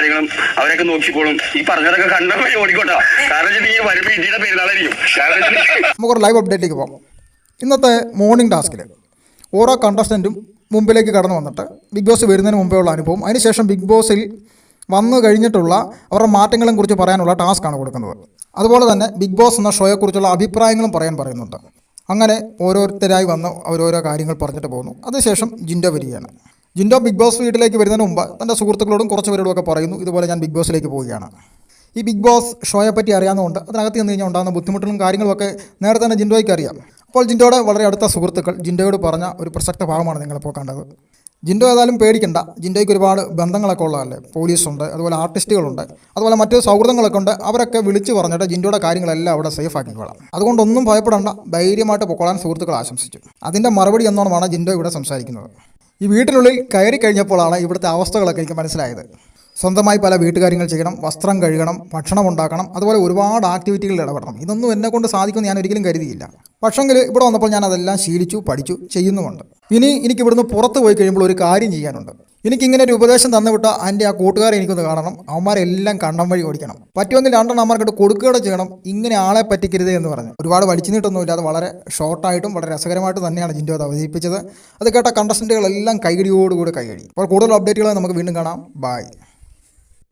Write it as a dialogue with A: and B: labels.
A: കാര്യങ്ങളും അവരൊക്കെ നോക്കിക്കോളും. ഈ പറഞ്ഞതൊക്കെ കണ്ടപ്പോ ഓടിക്കോട്ടോ. കാരണം വെച്ചിട്ടുണ്ടെങ്കിൽ ഇന്ത്യയുടെ പെരുന്നാളായിരിക്കും.
B: നമുക്കൊരു ലൈവ് അപ്ഡേറ്റിലേക്ക് പോകാം. ഇന്നത്തെ മോർണിംഗ് ടാസ്കിൽ ഓരോ കണ്ടസ്റ്റന്റും മുമ്പിലേക്ക് കടന്നു വന്നിട്ട് ബിഗ് ബോസ് വരുന്നതിന് മുമ്പേ ഉള്ള അനുഭവം അതിനുശേഷം ബിഗ് ബോസിൽ വന്നു കഴിഞ്ഞിട്ടുള്ള അവരുടെ മാറ്റങ്ങളെ കുറിച്ച് പറയാനുള്ള ടാസ്ക്കാണ് കൊടുക്കുന്നത്. അതുപോലെ തന്നെ ബിഗ് ബോസ് എന്ന ഷോയെക്കുറിച്ചുള്ള അഭിപ്രായങ്ങളും പറയാൻ പറയുന്നുണ്ട്. അങ്ങനെ ഓരോരുത്തരായി വന്ന് ഓരോരോ കാര്യങ്ങൾ പറഞ്ഞിട്ട് പോകുന്നു. അതിനുശേഷം ജിൻഡോ വരികയാണ്. ജിൻഡോ ബിഗ് ബോസ് വീട്ടിലേക്ക് വരുന്നതിന് മുമ്പ് തന്റെ സുഹൃത്തുക്കളോടും കുറച്ച് പറയുന്നു ഇതുപോലെ ഞാൻ ബിഗ് ബോസിലേക്ക് പോവുകയാണ്. ഈ ബിഗ് ബോസ് ഷോയെ പറ്റി അറിയാവുന്നതുകൊണ്ട് അതിനകത്ത് നിന്ന് കഴിഞ്ഞാൽ ഉണ്ടാകുന്ന ബുദ്ധിമുട്ടുകളും കാര്യങ്ങളൊക്കെ നേരത്തെ തന്നെ ജിൻഡോയ്ക്ക് അറിയാം. അപ്പോൾ ജിൻഡോയുടെ വളരെ അടുത്ത സുഹൃത്തുക്കൾ ജിൻഡോയോട് പറഞ്ഞ ഒരു പ്രസക്ത ഭാഗമാണ് നിങ്ങളിപ്പോൾ കണ്ടത്. ജിൻഡോ ഏതായാലും പേടിക്കണ്ട. ജിൻഡോയ്ക്ക് ഒരുപാട് ബന്ധങ്ങളൊക്കെ ഉള്ളതല്ലേ? പോലീസുണ്ട് അതുപോലെ ആർട്ടിസ്റ്റുകളുണ്ട് അതുപോലെ മറ്റു സൗഹൃദങ്ങളൊക്കെ ഉണ്ട്. അവരൊക്കെ വിളിച്ചു പറഞ്ഞിട്ട് ജിൻഡോയുടെ കാര്യങ്ങളെല്ലാം അവിടെ സേഫ് ആക്കിക്കോളാം അതുകൊണ്ടൊന്നും ഭയപ്പെടേണ്ട. ധൈര്യമായിട്ട് പൊക്കോളാൻ സുഹൃത്തുക്കൾ ആശംസിച്ചു. അതിന്റെ മറുപടി എന്നോണമാണ് ജിൻഡോ ഇവിടെ സംസാരിക്കുന്നത്. ഈ വീട്ടിനുള്ളിൽ കയറി കഴിഞ്ഞപ്പോഴാണ് ഇവിടുത്തെ അവസ്ഥകളൊക്കെ എനിക്ക് മനസ്സിലായത്. സ്വന്തമായി പല വീട്ടുകാര്യങ്ങൾ ചെയ്യണം വസ്ത്രം കഴുകണം ഭക്ഷണം ഉണ്ടാക്കണം അതുപോലെ ഒരുപാട് ആക്ടിവിറ്റികളിൽ ഇടപെടണം. ഇതൊന്നും എന്നെ കൊണ്ട് സാധിക്കുമെന്ന് ഞാൻ ഒരിക്കലും കരുതിയില്ല. പക്ഷെങ്കിൽ ഇവിടെ വന്നപ്പോൾ ഞാൻ അതെല്ലാം ശീലിച്ചു പഠിച്ചു ചെയ്യുന്നുമുണ്ട്. ഇനി എനിക്ക് ഇവിടുന്ന് പുറത്ത് പോയി കഴിയുമ്പോൾ ഒരു കാര്യം ചെയ്യാനുണ്ട്. എനിക്കിങ്ങനെ ഒരു ഉപദേശം തന്നുവിട്ട എന്റെ ആ കൂട്ടുകാരെ എനിക്കൊന്ന് കാണണം. അവന്മാരെല്ലാം കണ്ണം വഴി ഓടിക്കണം. പറ്റുമെങ്കിൽ രണ്ടെണ്ണം അമ്മമാർക്കിട്ട് കൊടുക്കുകയുടെ ചെയ്യണം. ഇങ്ങനെ ആളെ പറ്റിക്കരുത് എന്ന് പറഞ്ഞു. ഒരുപാട് വലിച്ചു നീട്ടൊന്നുമില്ല അത് വളരെ ഷോർട്ടായിട്ടും വളരെ രസകരമായിട്ടും തന്നെയാണ് ജിൻഡോ അത് അവതരിപ്പിച്ചത്. അത് കേട്ട കണ്ടസ്റ്റന്റുകളെല്ലാം കൈകടിയോടുകൂടി കൈകടി. അപ്പോൾ കൂടുതൽ അപ്ഡേറ്റുകൾ നമുക്ക് വീണ്ടും കാണാം. ബായ്